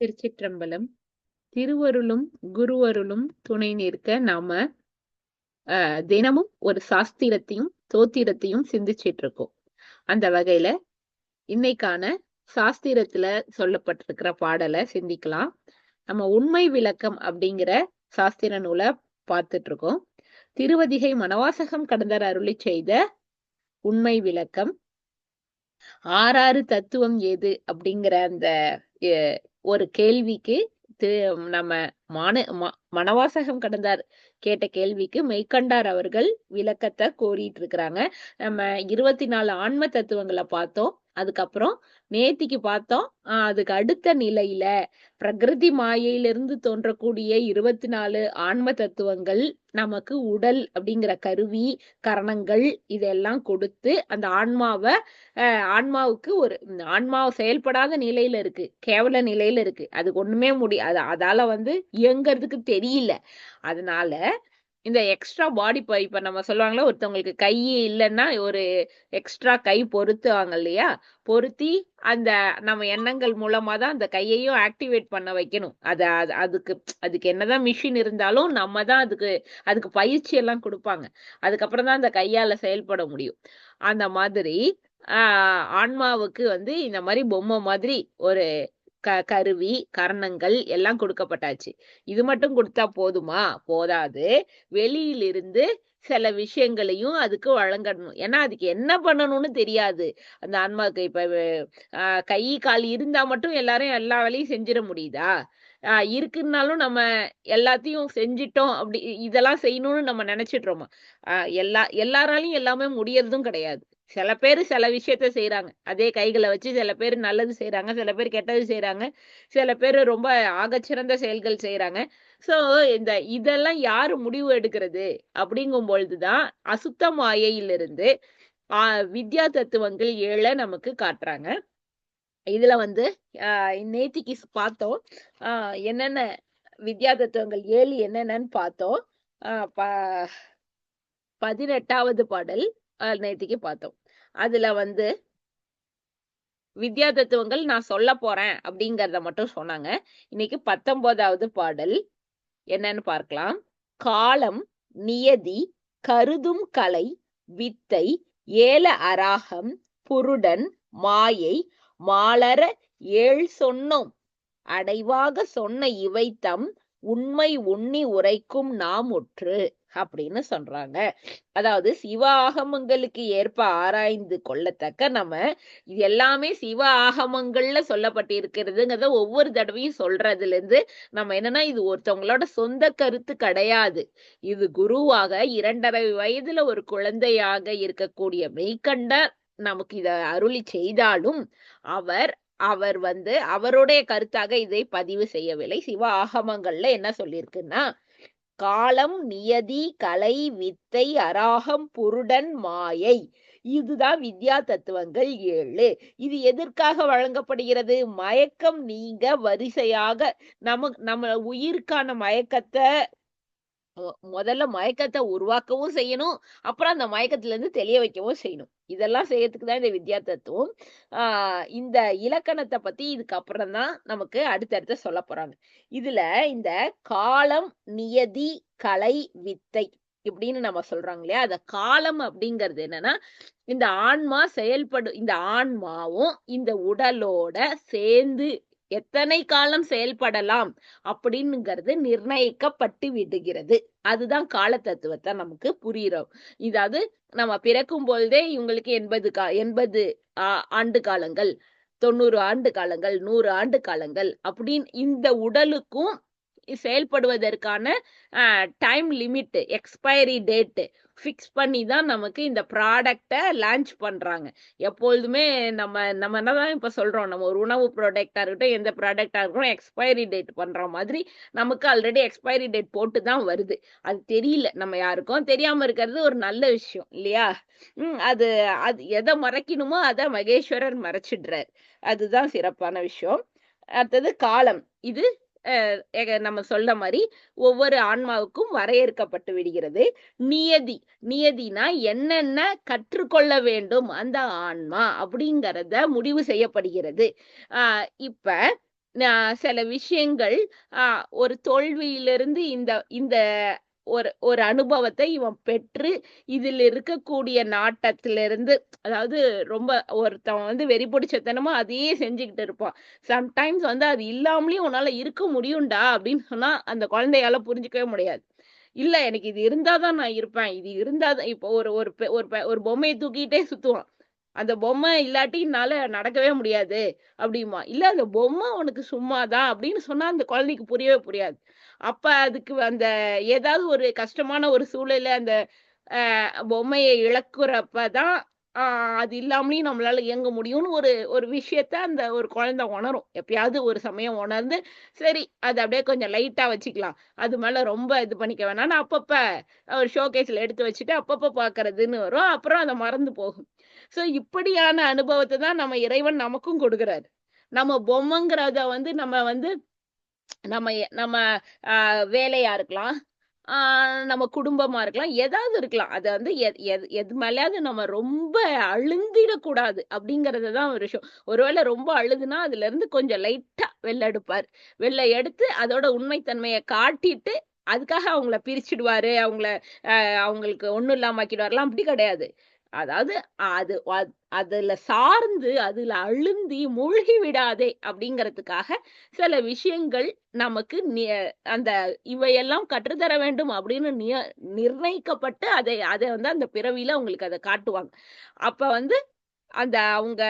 திருச்சிற்றம்பலம் திருவருளும் குருவருளும் துணை நிற்க நாம தினமும் ஒரு சாஸ்திரத்தையும் தோத்திரத்தையும் சிந்திச்சிட்டு இருக்கோம் அந்த வகையில இன்னைக்கான சாஸ்திரத்துல சொல்லப்பட்டிருக்கிற பாடலை சிந்திக்கலாம். நம்ம உண்மை விளக்கம் அப்படிங்கிற சாஸ்திர நூலை பார்த்துட்டு இருக்கோம் திருவதிகை மனவாசகம் கடந்தர் அருளி செய்த உண்மை விளக்கம் ஆறாறு தத்துவம் ஏது அப்படிங்கிற அந்த ஒரு கேள்விக்கு நம்ம மான மனவாசகம் கடந்தார் கேட்ட கேள்விக்கு மெய்கண்டார் அவர்கள் விளக்கத்தை கோரிட்டு இருக்கிறாங்க நம்ம இருபத்தி நாலு ஆன்ம தத்துவங்களை பார்த்தோம். அதுக்கப்புறம் நேத்திக்கு பார்த்தோம் அதுக்கு அடுத்த நிலையில பிரகிருதி மாயையிலிருந்து தோன்றக்கூடிய இருபத்தி நாலு ஆன்ம தத்துவங்கள் நமக்கு உடல் அப்படிங்கிற கருவி கரணங்கள் இதெல்லாம் கொடுத்து அந்த ஆன்மாவை ஆன்மாவுக்கு ஒரு ஆன்மாவை செயல்படாத நிலையில இருக்கு கேவல நிலையில இருக்கு. அதுக்கு ஒண்ணுமே முடியாது அதால வந்து இயங்கிறதுக்கு தெரியல. அதனால இந்த எக்ஸ்ட்ரா பாடி இப்ப நம்ம சொல்லுவாங்களா ஒருத்தவங்களுக்கு கை இல்லைன்னா ஒரு எக்ஸ்ட்ரா கை பொருத்துவாங்க இல்லையா? பொருத்தி அந்த நம்ம எண்ணங்கள் மூலமா தான் அந்த கையையும் ஆக்டிவேட் பண்ண வைக்கணும். அது அதுக்கு அதுக்கு என்னதான் மிஷின் இருந்தாலும் நம்ம தான் அதுக்கு அதுக்கு பயிற்சி எல்லாம் கொடுப்பாங்க. அதுக்கப்புறம் தான் அந்த கையால செயல்பட முடியும். அந்த மாதிரி ஆன்மாவுக்கு வந்து இந்த மாதிரி பொம்மை மாதிரி ஒரு க கருவி கரணங்கள் எல்லாம் கொடுக்கப்பட்டாச்சு. இது மட்டும் கொடுத்தா போதுமா? போதாது. வெளியிலிருந்து சில விஷயங்களையும் அதுக்கு வழங்கணும். ஏன்னா அதுக்கு என்ன பண்ணணும்னு தெரியாது. அந்த ஆன்மாவுக்கு இப்ப கை கால் இருந்தா மட்டும் எல்லாரும் எல்லா வேலையும் செஞ்சிட முடியுதா? ஆஹ் இருக்குன்னாலும் நம்ம எல்லாத்தையும் செஞ்சிட்டோம் அப்படி இதெல்லாம் செய்யணும்னு நம்ம நினைச்சிடுறோமா ஆஹ் எல்லா எல்லாராலையும் எல்லாமே முடியறதும் கிடையாது. சில பேர் சில விஷயத்த செய்யறாங்க அதே கைகளை வச்சு சில பேர் நல்லது செய்யறாங்க சில பேர் கெட்டது செய்யறாங்க சில பேர் ரொம்ப ஆகச்சிறந்த செயல்கள் செய்யறாங்க ஸோ இந்த இதெல்லாம் யாரு முடிவு எடுக்கிறது? அப்படிங்கும் பொழுதுதான் அசுத்த மாயையிலிருந்து ஆஹ் வித்யா தத்துவங்கள் ஏழை நமக்கு காட்டுறாங்க இதுல வந்து நேத்திக்கு பார்த்தோம் ஆஹ் என்னென்ன வித்யா தத்துவங்கள் ஏழு என்னென்னு பார்த்தோம். ஆஹ் ப பதினெட்டாவது பாடல் நேத்திக்கு பார்த்தோம். அதுல வந்து வித்யா தத்துவங்கள் நான் சொல்ல போறேன் அப்படிங்கறத மட்டும் சொன்னாங்க. இன்னைக்கு பத்தொன்பதாவது பாடல். என்னன்னு பார்க்கலாம். காலம் நியதி கருதும் கலை வித்தை ஏல அராகம் புருடன் மாயை மாலர ஏழ் சொன்னோம். அடைவாக சொன்ன இவை தம் உண்மை உண்ணி உரைக்கும் நாம் உற்று அப்படின்னு சொல்றாங்க. அதாவது சிவ ஆகமங்களுக்கு ஏற்ப ஆராய்ந்து கொள்ளத்தக்க நம்ம இது எல்லாமே சிவ ஆகமங்கள்ல சொல்லப்பட்டிருக்கிறதுங்கிறத ஒவ்வொரு தடவையும் சொல்றதுல இருந்து நம்ம என்னன்னா இது ஒருத்தவங்களோட சொந்த கருத்து கிடையாது. இது குருவாக இரண்டரை வயதுல ஒரு குழந்தையாக இருக்கக்கூடிய மெய்கண்டர் நமக்கு இத அருளி செய்தாலும் அவர் அவர் வந்து அவருடைய கருத்தாக இதை பதிவு செய்யவில்லை. சிவ ஆகமங்கள்ல என்ன சொல்லியிருக்குன்னா காலம் நியதி கலை வித்தை அராகம் புருடன் மாயை. இதுதான் வித்யா தத்துவங்கள் ஏழு. இது எதற்காக வழங்கப்படுகிறது? மயக்கம் நீங்க வரிசையாக நம நம்ம உயிருக்கான மயக்கத்தை முதல்ல மயக்கத்தை உருவாக்கவும் செய்யணும். அப்புறம் அந்த மயக்கத்துல இருந்து தெளிய வைக்கவும் செய்யணும். இதெல்லாம் செய்யறதுக்கு தான் இந்த வித்யா தத்துவம் ஆஹ் இந்த இலக்கணத்தை பத்தி இதுக்கப்புறம் தான் நமக்கு அடுத்தடுத்த சொல்ல போறாங்க. இதுல இந்த காலம் நியதி கலை வித்தை இப்படின்னு நம்ம சொல்றாங்க இல்லையா? அந்த காலம் அப்படிங்கிறது என்னன்னா இந்த ஆன்மா செயல்படும் இந்த ஆன்மாவும் இந்த உடலோட சேர்ந்து எத்தனை காலம் செயல்படலாம் அப்படின்னுங்கிறது நிர்ணயிக்கப்பட்டு விடுகிறது. அதுதான் கால தத்துவத்தை நமக்கு புரியுறோம். இதாவது நம்ம பிறக்கும் பொழுதே இவங்களுக்கு எண்பது கா எண்பது ஆண்டு காலங்கள் தொண்ணூறு ஆண்டு காலங்கள் நூறு ஆண்டு காலங்கள் அப்படின்னு இந்த உடலுக்கும் செயல்படுவதற்கான time limit expiry date fix பண்ணி தான் நமக்கு இந்த ப்ராடக்டை லான்ச் பண்ணுறாங்க எப்பொழுதுமே நம்ம நம்ம என்னதான் இப்போ சொல்கிறோம் நம்ம ஒரு உணவு ப்ராடக்டாக இருக்கட்டும் எந்த ப்ராடக்டாக இருக்கட்டும் எக்ஸ்பைரி டேட் பண்ணுற மாதிரி நமக்கு ஆல்ரெடி எக்ஸ்பைரி டேட் போட்டு தான் வருது. அது தெரியல நம்ம யாருக்கும் தெரியாமல் இருக்கிறது ஒரு நல்ல விஷயம் இல்லையா? அது அது எதை மறைக்கணுமோ அதை மகேஸ்வரர் மறைச்சிடுறார். அதுதான் சிறப்பான விஷயம். அடுத்தது காலம். இது நம்ம சொல்ற மாதிரி ஒவ்வொரு ஆன்மாவுக்கும் வரையறுக்கப்பட்டு விடுகிறது. நியதி நியதினா என்னென்ன கற்றுக்கொள்ள வேண்டும் அந்த ஆன்மா அப்படிங்கறத முடிவு செய்யப்படுகிறது. ஆஹ் இப்ப நான் சில விஷயங்கள் ஒரு தோல்வியிலிருந்து இந்த இந்த ஒரு ஒரு அனுபவத்தை இவன் பெற்று இதில் இருக்கக்கூடிய நாட்டத்திலிருந்து அதாவது ரொம்ப ஒருத்தன் வந்து வெறி பிடிச்சத்தனமா அதையே செஞ்சுக்கிட்டு இருப்பான். சம்டைம்ஸ் வந்து அது இல்லாமலேயும் உன்னால இருக்க முடியும்டா அப்படின்னு சொன்னா அந்த குழந்தையால புரிஞ்சுக்கவே முடியாது. இல்ல எனக்கு இது இருந்தாதான் நான் இருப்பேன். இது இருந்தாதான் இப்போ ஒரு ஒரு பெ- ஒரு ஒரு பொம்மையை தூக்கிட்டே சுத்துவான். அந்த பொம்மை இல்லாட்டி என்னால நடக்கவே முடியாது அப்படிமா இல்ல அந்த பொம்மை உனக்கு சும்மாதான் அப்படின்னு சொன்னா அந்த குழந்தைக்கு புரியவே புரியாது. அப்ப அதுக்கு அந்த ஏதாவது ஒரு கஷ்டமான ஒரு சூழல அந்த பொம்மையை இழக்குறப்பதான் அது இல்லாமலையும் நம்மளால இயங்க முடியும்னு ஒரு ஒரு விஷயத்த அந்த ஒரு குழந்தை உணரும். எப்பயாவது ஒரு சமயம் உணர்ந்து சரி அது அப்படியே கொஞ்சம் லைட்டா வச்சுக்கலாம். அது மேல ரொம்ப இது பண்ணிக்க வேணாம்னு அப்பப்ப ஒரு ஷோகேஸ்ல எடுத்து வச்சுட்டு அப்பப்ப பாக்குறதுன்னு வரும். அப்புறம் அதை மறந்து போகும். சோ இப்படியான அனுபவத்தை தான் நம்ம இறைவன் நமக்கும் கொடுக்குறாரு. நம்ம பொம்மைங்கிறத வந்து நம்ம வந்து நம்ம நம்ம ஆஹ் வேலையா இருக்கலாம் ஆஹ் நம்ம குடும்பமா இருக்கலாம் ஏதாவது இருக்கலாம். அதை வந்து எது மேலயாவது நம்ம ரொம்ப அழுந்திடக்கூடாது அப்படிங்கறது தான் ஒரு விஷயம். ஒருவேளை ரொம்ப அழுதுனா அதுல இருந்து கொஞ்சம் லைட்டா வெளில எடுப்பார். வெளில எடுத்து அதோட உண்மைத்தன்மையை காட்டிட்டு அதுக்காக அவங்கள பிரிச்சிடுவாரு. அவங்கள ஆஹ் அவங்களுக்கு ஒண்ணும் இல்லாம ஆக்கிடுவாருலாம். அப்படி கிடையாது. அதாவது அது அதுல சார்ந்து அதுல அழுந்தி மூழ்கி விடாதே அப்படிங்கறதுக்காக சில விஷயங்கள் நமக்கு அந்த இவையெல்லாம் கற்றுத்தர வேண்டும் அப்படின்னு நிய- நிர்ணயிக்கப்பட்டு அதை அதை வந்து அந்த பிறவியில அவங்களுக்கு அதை காட்டுவாங்க. அப்ப வந்து அந்த அவங்க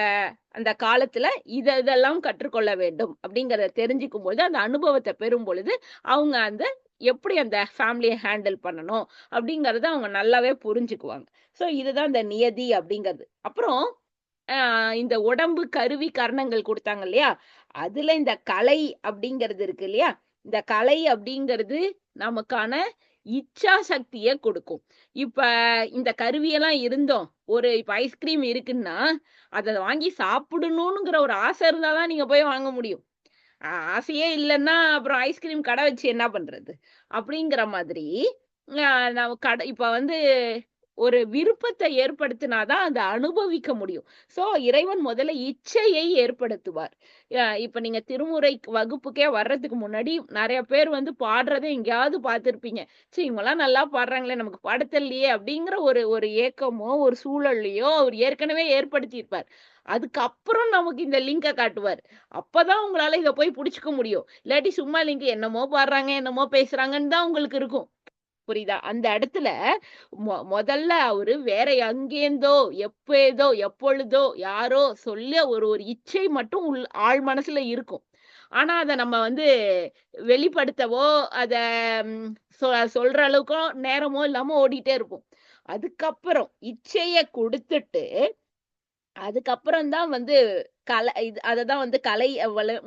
அந்த காலத்துல இத இதெல்லாம் கற்றுக்கொள்ள வேண்டும் அப்படிங்கறத தெரிஞ்சுக்கும் பொழுது அந்த அனுபவத்தை பெறும் பொழுது அவங்க அந்த எப்படி அந்த ஃபேமிலியை ஹேண்டில் பண்ணணும் அப்படிங்கறத அவங்க நல்லாவே புரிஞ்சுக்குவாங்க. சோ இதுதான் இந்த நியதி அப்படிங்கிறது. அப்புறம் ஆஹ் இந்த உடம்பு கருவி கரணங்கள் கொடுத்தாங்க இல்லையா? அதுல இந்த கலை அப்படிங்கிறது இருக்கு இல்லையா? இந்த கலை அப்படிங்கிறது நமக்கான இச்சா சக்தியை கொடுக்கும். இப்ப இந்த கருவியெல்லாம் இருந்தோம். ஒரு இப்ப ஐஸ்கிரீம் இருக்குன்னா அதை வாங்கி சாப்பிடணுங்கிற ஒரு ஆசை இருந்தாதான் நீங்க போய் வாங்க முடியும். ஆசையே இல்லைன்னா அப்புறம் ஐஸ்கிரீம் கடை வச்சு என்ன பண்றது? அப்படிங்கிற மாதிரி ஆஹ் நம்ம கடை இப்ப வந்து ஒரு விருப்பத்தை ஏற்படுத்தினாதான் அதை அனுபவிக்க முடியும். சோ இறைவன் முதல்ல இச்சையை ஏற்படுத்துவார். இப்ப நீங்க திருமுறை வகுப்புக்கே வர்றதுக்கு முன்னாடி நிறைய பேர் வந்து பாடுறதை எங்கேயாவது பார்த்திருப்பீங்க. சரி இவங்கெல்லாம் நல்லா பாடுறாங்களே நமக்கு பாடத்தல்லையே அப்படிங்கிற ஒரு ஒரு ஏக்கமோ ஒரு சூழல்லையோ அவர் ஏற்கனவே ஏற்படுத்தியிருப்பார். அதுக்கப்புறம் நமக்கு இந்த லிங்கை காட்டுவார். அப்பதான் உங்களால இதை போய் பிடிச்சிக்க முடியும். இல்லாட்டி சும்மா லிங்க் என்னமோ பாடுறாங்க என்னமோ பேசுறாங்கன்னு தான் உங்களுக்கு இருக்கும். புரியுதா? அந்த இடத்துல மொ- முதல்ல அவரு வேற எங்கேந்தோ எப்பேதோ எப்பொழுதோ யாரோ சொல்ல ஒரு ஒரு இச்சை மட்டும் உள் ஆழ் மனசுல இருக்கும். ஆனா அத நம்ம வந்து வெளிப்படுத்தவோ அத சொ- சொல்ற அளவுக்கோ நேரமோ இல்லாம ஓடிட்டே இருப்போம். அதுக்கப்புறம் இச்சைய கொடுத்துட்டு அதுக்கப்புறம் தான் வந்து கலை இது அததான் வந்து கலை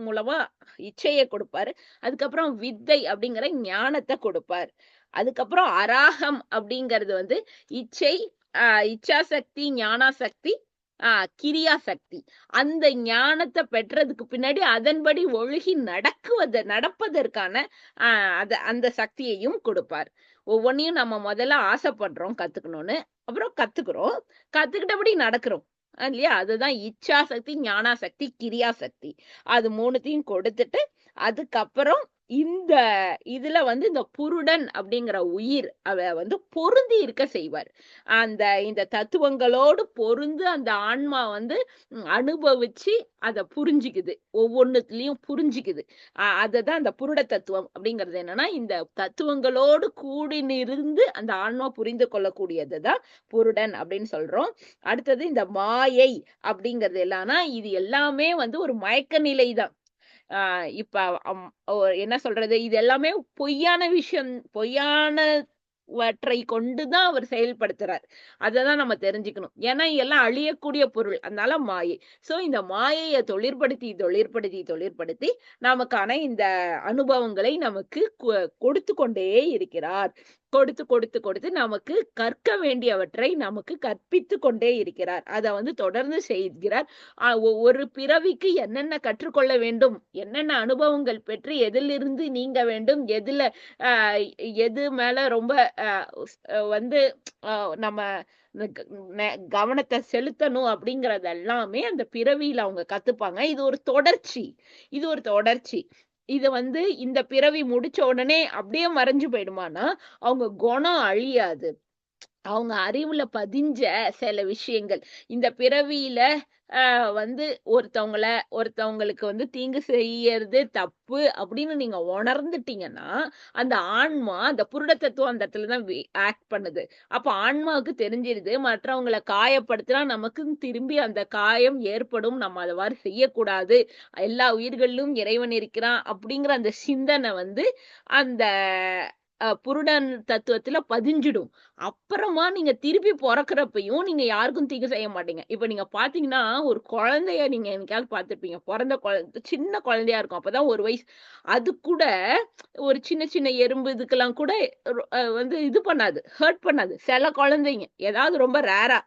மூலமா இச்சையை கொடுப்பாரு. அதுக்கப்புறம் வித்தை அப்படிங்கிற ஞானத்தை கொடுப்பார். அதுக்கப்புறம் அராகம் அப்படிங்கிறது வந்து இச்சை ஆஹ் இச்சாசக்தி ஞானாசக்தி ஆஹ் கிரியா சக்தி அந்த ஞானத்தை பெற்றதுக்கு பின்னாடி அதன்படி ஒழுகி நடக்குவத நடப்பதற்கான ஆஹ் அத அந்த சக்தியையும் கொடுப்பார். ஒவ்வொன்றையும் நம்ம முதல்ல ஆசைப்படுறோம் கத்துக்கணும்னு. அப்புறம் கத்துக்கிறோம். கத்துக்கிட்டபடி நடக்கிறோம். இல்லையா? அதுதான் இச்சா சக்தி ஞானா சக்தி கிரியா சக்தி அது மூணுத்தையும் கொடுத்துட்டு அதுக்கப்புறம் இந்த இதுல வந்து இந்த புருடன் அப்படிங்கிற உயிர் அவ வந்து பொருந்தி இருக்க செய்வார். அந்த இந்த தத்துவங்களோடு பொருந்து அந்த ஆன்மா வந்து அனுபவிச்சு அதை புரிஞ்சுக்குது. ஒவ்வொன்றுத்துலயும் புரிஞ்சுக்குது. அதுதான் அந்த புருட தத்துவம் அப்படிங்கிறது என்னன்னா இந்த தத்துவங்களோடு கூடினிருந்து அந்த ஆன்மா புரிந்து கொள்ளக்கூடியதுதான் புருடன் அப்படின்னு சொல்றோம். அடுத்தது இந்த மாயை அப்படிங்கிறது எல்லாம்னா இது எல்லாமே வந்து ஒரு மயக்க நிலை தான் ஆஹ் இப்ப அம், என்ன சொல்றது? இது எல்லாமே பொய்யான விஷயம் பொய்யானவற்றை கொண்டுதான் அவர் செயல்படுத்துறார். அததான் நம்ம தெரிஞ்சுக்கணும். ஏன்னா எல்லாம் அழியக்கூடிய பொருள். அதனால மாயை. சோ இந்த மாயையை தொழிற்படுத்தி தொழிற்படுத்தி தொழிற்படுத்தி நமக்கான இந்த அனுபவங்களை நமக்கு கொ- கொடுத்து கொண்டே இருக்கிறார். கொடுத்து கொடுத்து கொடுத்து நமக்கு கற்க வேண்டியவற்றை நமக்கு கற்பித்து கொண்டே இருக்கிறார். அதை வந்து தொடர்ந்து செய்கிறார். ஆஹ் ஒரு பிறவிக்கு என்னென்ன கற்றுக்கொள்ள வேண்டும்? என்னென்ன அனுபவங்கள் பெற்று எதிலிருந்து நீங்க வேண்டும்? எதுல எது மேல ரொம்ப வந்து ஆஹ் நம்ம க- கவனத்தை செலுத்தணும் அப்படிங்கறது எல்லாமே அந்த பிறவியில அவங்க கத்துப்பாங்க. இது ஒரு தொடர்ச்சி. இது ஒரு தொடர்ச்சி. இது வந்து இந்த பிறவி முடிச்ச உடனே அப்படியே மறைஞ்சு போயிடுமானா அவங்க குணம் அழியாது. அவங்க அறிவுல பதிஞ்ச சில விஷயங்கள். இந்த பிறவியில ஆஹ் வந்து ஒருத்தவங்கள ஒருத்தவங்களுக்கு வந்து தீங்கு செய்யறது தப்பு அப்படின்னு நீங்க உணர்ந்துட்டீங்கன்னா அந்த ஆன்மா அந்த புருட தத்துவம் அந்த இடத்துலதான் ஆக்ட் பண்ணுது. அப்ப ஆன்மாவுக்கு தெரிஞ்சிருது. மற்றவங்களை காயப்படுத்தினா நமக்கு திரும்பி அந்த காயம் ஏற்படும். நம்ம அதை மாதிரி செய்யக்கூடாது. எல்லா உயிர்களிலும் இறைவன் இருக்கிறான் அப்படிங்கிற அந்த சிந்தனை வந்து அந்த புருடன் தத்துவத்துல பதிஞ்சிடும். அப்புறமா நீங்க திருப்பி பிறக்கிறப்பையும் நீங்க யாருக்கும் தீங்கு செய்ய மாட்டீங்க. இப்ப நீங்க பாத்தீங்கன்னா ஒரு குழந்தைய நீங்க எனக்காவது பார்த்துருப்பீங்க. பிறந்த குழந்தை சின்ன குழந்தையா இருக்கும். அப்பதான் ஒரு வயசு. அது கூட ஒரு சின்ன சின்ன எறும்பு இதுக்கெல்லாம் கூட வந்து இது பண்ணாது. ஹர்ட் பண்ணாது. சில குழந்தைங்க ஏதாவது ரொம்ப ரேரா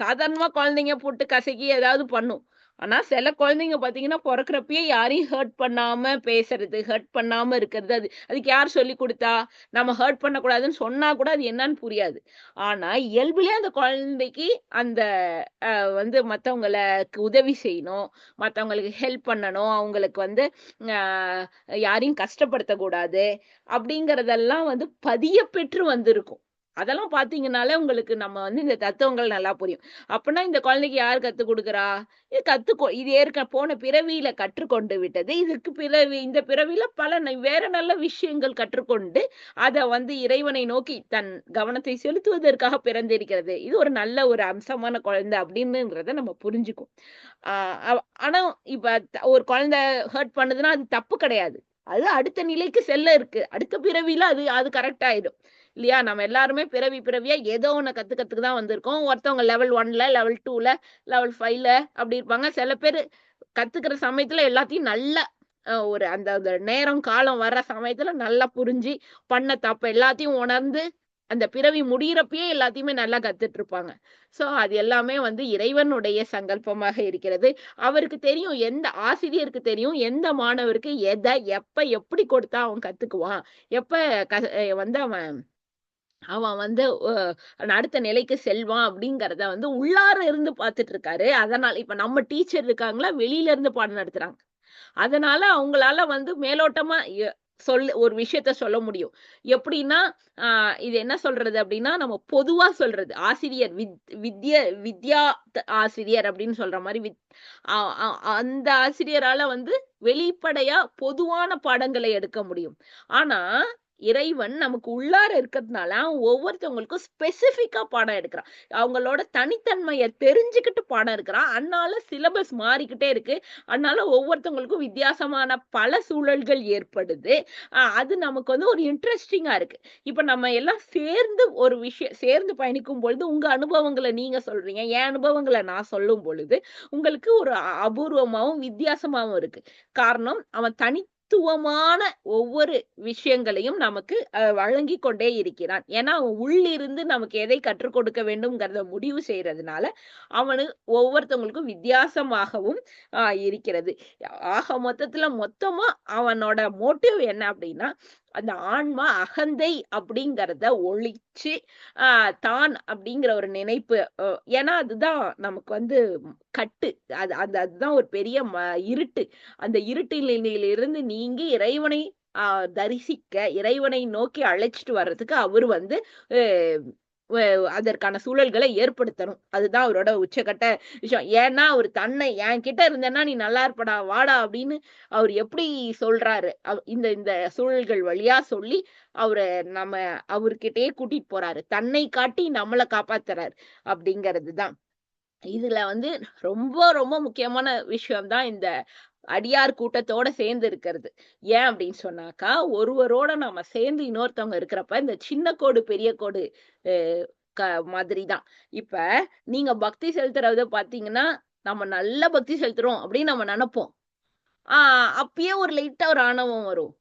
சாதாரணமா குழந்தைங்க போட்டு கசக்கி ஏதாவது பண்ணும். ஆனா சில குழந்தைங்க பாத்தீங்கன்னா பிறக்கிறப்பயே யாரையும் ஹர்ட் பண்ணாம பேசுறது ஹர்ட் பண்ணாம இருக்கிறது அது அதுக்கு யார் சொல்லி கொடுத்தா? நம்ம ஹர்ட் பண்ணக்கூடாதுன்னு சொன்னா கூட அது என்னன்னு புரியாது. ஆனா இயல்புலயே அந்த குழந்தைக்கு அந்த வந்து மத்தவங்களுக்கு உதவி செய்யணும் மத்தவங்களுக்கு ஹெல்ப் பண்ணணும் அவங்களுக்கு வந்து யாரையும் யாரையும் கஷ்டப்படுத்தக்கூடாது அப்படிங்கறதெல்லாம் வந்து பதிய பெற்று வந்திருக்கும். அதெல்லாம் பாத்தீங்கனாலே உங்களுக்கு நம்ம வந்து இந்த தத்துவங்கள் நல்லா புரியும். அப்படின்னா இந்த குழந்தைக்கு யார் கத்து கொடுக்குறா? இது கத்துக்கோ இது ஏற்க போன பிறவியில கற்றுக்கொண்டு விட்டது. இதுக்கு பிறவி இந்த பிறவியில பல வேற நல்ல விஷயங்கள் கற்றுக்கொண்டு அத வந்து இறைவனை நோக்கி தன் கவனத்தை செலுத்துவதற்காக பிறந்திருக்கிறது. இது ஒரு நல்ல ஒரு அம்சமான குழந்தை அப்படின்னுங்கிறத நம்ம புரிஞ்சுக்கும் ஆஹ் ஆனா இப்ப ஒரு குழந்தை ஹர்ட் பண்ணுதுன்னா அது தப்பு கிடையாது. அது அடுத்த நிலைக்கு செல்ல இருக்கு. அடுத்த பிறவியில அது அது கரெக்ட் ஆயிடும். இல்லையா? நம்ம எல்லாருமே பிறவி பிறவியா ஏதோ ஒண்ணு கத்துக்கிறதுக்கு தான் வந்திருக்கோம். ஒருத்தவங்க லெவல் ஒன்ல லெவல் டூல லெவல் ஃபைவ்ல அப்படி இருப்பாங்க. சில பேர் கத்துக்கிற சமயத்துல எல்லாத்தையும் நல்லா அஹ், ஒரு அந்த அந்த நேரம் காலம் வர்ற சமயத்துல நல்லா புரிஞ்சு பண்ண தப்பு எல்லாத்தையும் உணர்ந்து அந்த பிறவி முடிகிறப்பயே எல்லாத்தையுமே நல்லா கத்துட்டு இருப்பாங்க சோ அது எல்லாமே வந்து இறைவனுடைய சங்கல்பமாக இருக்கிறது. அவருக்கு தெரியும் எந்த ஆசிரியருக்கு தெரியும் எந்த மாணவருக்கு எதை எப்ப எப்படி கொடுத்தா அவன் கத்துக்குவான்? எப்ப க வந்து அவன் அவன் வந்து அடுத்த நிலைக்கு செல்வான் அப்படிங்கறத வந்து உள்ளார இருந்து பார்த்துட்டு இருக்காரு. அதனால இப்ப நம்ம டீச்சர் இருக்காங்களா வெளியில இருந்து பாடம் நடத்துறாங்க. அதனால அவங்களால வந்து மேலோட்டமா சொல் ஒரு விஷயத்த சொல்ல முடியும். எப்படின்னா ஆஹ் இது என்ன சொல்றது அப்படின்னா நம்ம பொதுவா சொல்றது. ஆசிரியர் வித் வித்ய வித்யா த- ஆசிரியர் அப்படின்னு சொல்ற மாதிரி வித் அந்த ஆசிரியரால வந்து வெளிப்படையா பொதுவான பாடங்களை எடுக்க முடியும். ஆனா இறைவன் நமக்கு உள்ளார இருக்கிறதுனால அவன் ஒவ்வொருத்தவங்களுக்கும் ஸ்பெசிஃபிக்கா பாடம் எடுக்கிறான். அவங்களோட தனித்தன்மையை தெரிஞ்சுக்கிட்டு பாடம் எடுக்கிறான். அதனால சிலபஸ் மாறிக்கிட்டே இருக்கு. அதனால ஒவ்வொருத்தவங்களுக்கும் வித்தியாசமான பல சூழல்கள் ஏற்படுது. ஆஹ் அது நமக்கு வந்து ஒரு இன்ட்ரெஸ்டிங்கா இருக்கு. இப்ப நம்ம எல்லாம் சேர்ந்து ஒரு விஷயம் சேர்ந்து பயணிக்கும் பொழுது உங்க அனுபவங்களை நீங்க சொல்றீங்க. என் அனுபவங்களை நான் சொல்லும் பொழுது உங்களுக்கு ஒரு அபூர்வமாகவும் வித்தியாசமாகவும் வித்தியாசமாவும் இருக்கு. காரணம் அவன் தனி தனித்துவமான ஒவ்வொரு விஷயங்களையும் நமக்கு அஹ், வழங்கி கொண்டே இருக்கிறான். ஏன்னா அவன் உள்ளிருந்து நமக்கு எதை கற்றுக் கொடுக்க வேண்டும்ங்கிறத முடிவு செய்யறதுனால அவனு ஒவ்வொருத்தவங்களுக்கும் வித்தியாசமாகவும் ஆஹ் இருக்கிறது. ஆக மொத்தத்துல மொத்தமா அவனோட மோட்டிவ் என்ன அப்படின்னா அந்த ஆன்மா அகந்தை அப்படிங்கிறத ஒழிச்சு ஆஹ் தான் அப்படிங்கிற ஒரு நினைப்பு ஏன்னா அதுதான் நமக்கு வந்து கட்டு. அது அந்த அதுதான் ஒரு பெரிய ம- இருட்டு. அந்த இருட்டிலிருந்து நீங்கி இறைவனை ஆஹ் தரிசிக்க இறைவனை நோக்கி அழைச்சிட்டு வர்றதுக்கு அவர் வந்து அதற்கான சூழல்களை ஏற்படுத்தணும். அதுதான் அவரோட உச்சக்கட்ட விஷயம். ஏன்னா அவர் தன்னை என் கிட்ட இருந்தேன்னா நீ நல்லா இருப்படா வாடா அப்படின்னு அவர் எப்படி சொல்றாரு? இந்த இந்த சூழல்கள் வழியா சொல்லி அவரை நம்ம அவர்கிட்டயே கூட்டிட்டு போறாரு. தன்னை காட்டி நம்மளை காப்பாத்துறாரு அப்படிங்கிறது தான் இதுல வந்து ரொம்ப ரொம்ப முக்கியமான விஷயம் தான் இந்த அடியார் கூட்டத்தோட சேர்ந்து இருக்கிறது. ஏன் அப்படின்னு சொன்னாக்கா ஒருவரோட நாம சேர்ந்து இன்னொருத்தவங்க இருக்கிறப்ப இந்த சின்ன கோடு பெரிய கோடு க மாதிரி தான் இப்ப நீங்க பக்தி செலுத்துறத பாத்தீங்கன்னா நம்ம நல்ல பக்தி செலுத்துறோம் அப்படின்னு நம்ம நினைப்போம். ஆஹ் அப்பயே ஒரு லைட்டா ஒரு ஆணவம் வரும்.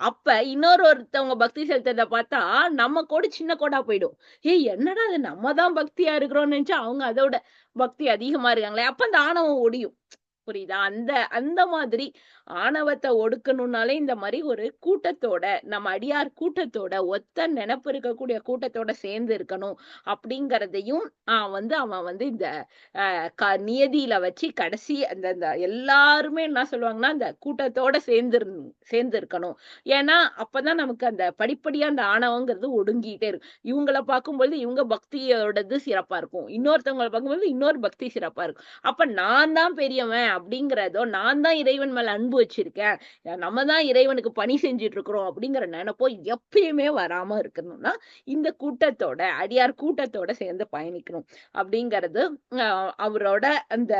அப்ப இன்னொரு ஒருத்தவங்க பக்தி செலுத்துறத பார்த்தா நம்ம கோடு சின்ன கோடா போயிடும். ஏய் என்னடா அது நம்ம தான் பக்தியா இருக்கிறோம்னு நினைச்சா அவங்க அதோட பக்தி அதிகமா இருக்காங்களே. அப்ப அந்த ஆணவம் ஒடியும். புரியுதா? அந்த அந்த மாதிரி ஆணவத்தை ஒடுக்கணும்னாலே இந்த மாதிரி ஒரு கூட்டத்தோட நம்ம அடியார் கூட்டத்தோட ஒத்த நினைப்பு இருக்கக்கூடிய கூட்டத்தோட சேர்ந்து இருக்கணும் அப்படிங்கறதையும் ஆஹ் வந்து அவன் வந்து இந்த ஆஹ் க நியதியில வச்சு கடைசி அந்த அந்த எல்லாருமே என்ன சொல்லுவாங்கன்னா அந்த கூட்டத்தோட சேர்ந்து சேர்ந்து இருக்கணும். ஏன்னா அப்பதான் நமக்கு அந்த படிப்படியா அந்த ஆணவங்கிறது ஒடுங்கிட்டே இருக்கும். இவங்கள பார்க்கும்பொழுது இவங்க பக்தியோடது சிறப்பா இருக்கும். இன்னொருத்தவங்களை பார்க்கும்போது இன்னொரு பக்தி சிறப்பா இருக்கும். அப்ப நான் தான் பெரியவன். அப்படிங்கிறதோ நான் தான் இறைவன் மேல அன்பு வச்சிருக்கேன். நம்ம தான் இறைவனுக்கு பணி செஞ்சுட்டு இருக்கிறோம் அப்படிங்கிற நினைப்போ எப்பயுமே வராம இருக்கணும்னா இந்த கூட்டத்தோட அடியார் கூட்டத்தோட சேர்ந்து பயணிக்கணும் அப்படிங்கிறது அவரோட அந்த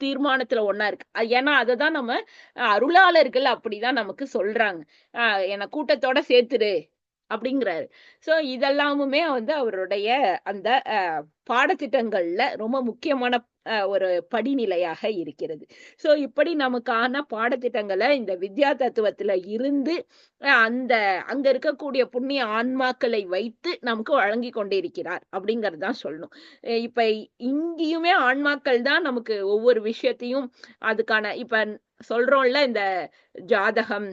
தீர்மானத்துல ஒண்ணா இருக்கு. ஏன்னா அததான் நம்ம அருளாளர்கள் அப்படிதான் நமக்கு சொல்றாங்க. ஆஹ் என்ன கூட்டத்தோட சேர்த்துரு அப்படிங்கிறாரு. சோ இதெல்லாமுமே வந்து அவருடைய அந்த அஹ், பாடத்திட்டங்கள்ல ரொம்ப முக்கியமான ஒரு படிநிலையாக இருக்கிறது. சோ இப்படி நமக்கான பாடத்திட்டங்களை இந்த வித்யா தத்துவத்துல இருந்து அந்த அங்க இருக்கக்கூடிய புண்ணிய ஆன்மாக்களை வைத்து நமக்கு வழங்கி கொண்டே இருக்கிறார் தான் சொல்லணும். இப்ப இங்கேயுமே ஆன்மாக்கள் தான் நமக்கு ஒவ்வொரு விஷயத்தையும் அதுக்கான இப்ப சொல்றோம்ல இந்த ஜாதகம்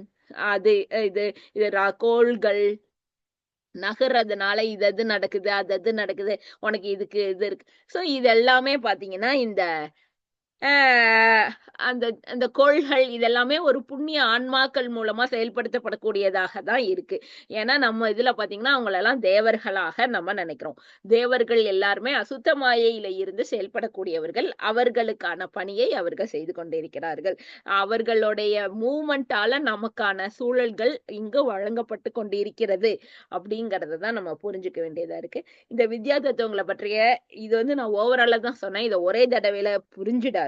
அது இது இது ரா- கோள்கள் நகர்றதுனால இது அது நடக்குது அது அது நடக்குது உனக்கு இதுக்கு இது இருக்கு. சோ இது எல்லாமே பாத்தீங்கன்னா இந்த அந்த அந்த கோள்கள் இதெல்லாமே ஒரு புண்ணிய ஆன்மாக்கள் மூலமா செயல்படுத்தப்படக்கூடியதாக தான் இருக்கு. ஏன்னா நம்ம இதுல பாத்தீங்கன்னா அவங்களெல்லாம் தேவர்களாக நம்ம நினைக்கிறோம். தேவர்கள் எல்லாருமே அசுத்த மாயையில இருந்து செயல்படக்கூடியவர்கள். அவர்களுக்கான பணியை அவர்கள் செய்து கொண்டிருக்கிறார்கள். அவர்களுடைய மூமெண்டால நமக்கான சூழல்கள் இங்கு வழங்கப்பட்டு கொண்டிருக்கிறது அப்படிங்கறத தான் நம்ம புரிஞ்சுக்க வேண்டியதா இருக்கு. இந்த வித்யா தத்துவங்களை பற்றிய இது வந்து நான் ஓவராலா தான் சொன்னேன். இதை ஒரே தடவையில புரிஞ்சிடாது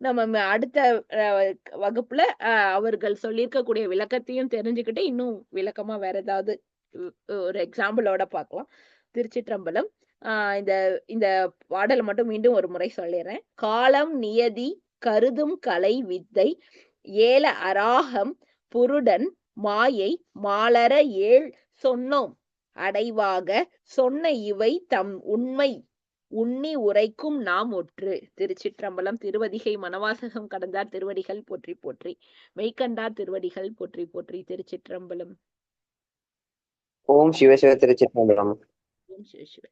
நம்ம அடுத்த அஹ், வகுப்புல அஹ், அவர்கள் சொல்லியிருக்கக்கூடிய விளக்கத்தையும் தெரிஞ்சுக்கிட்டு இன்னும் விளக்கமா வேற ஏதாவது ஒரு எக்ஸாம்பிளோட பார்க்கலாம். திருச்சிற்றம்பலம். ஆஹ் இந்த இந்த பாடலை மட்டும் மீண்டும் ஒரு முறை சொல்லிடுறேன் காலம் நியதி கருதும் கலை வித்தை ஏல அராகம் புருடன் மாயை மாலர ஏழ் சொன்னோம். அடைவாக சொன்ன இவை தம் உண்மை. உண்ணி உரைக்கும் நாம் ஒற்று. திருச்சிற்றம்பலம் திருவதிகை மணவாசகம் கடந்தார் திருவடிகள் போற்றி போற்றி. மெய்கண்டார் திருவடிகள் போற்றி போற்றி. திருச்சிற்றம்பலம். ஓம் சிவ சிவ திருச்சிற்றம்பலம். ஓம் சிவ சிவ.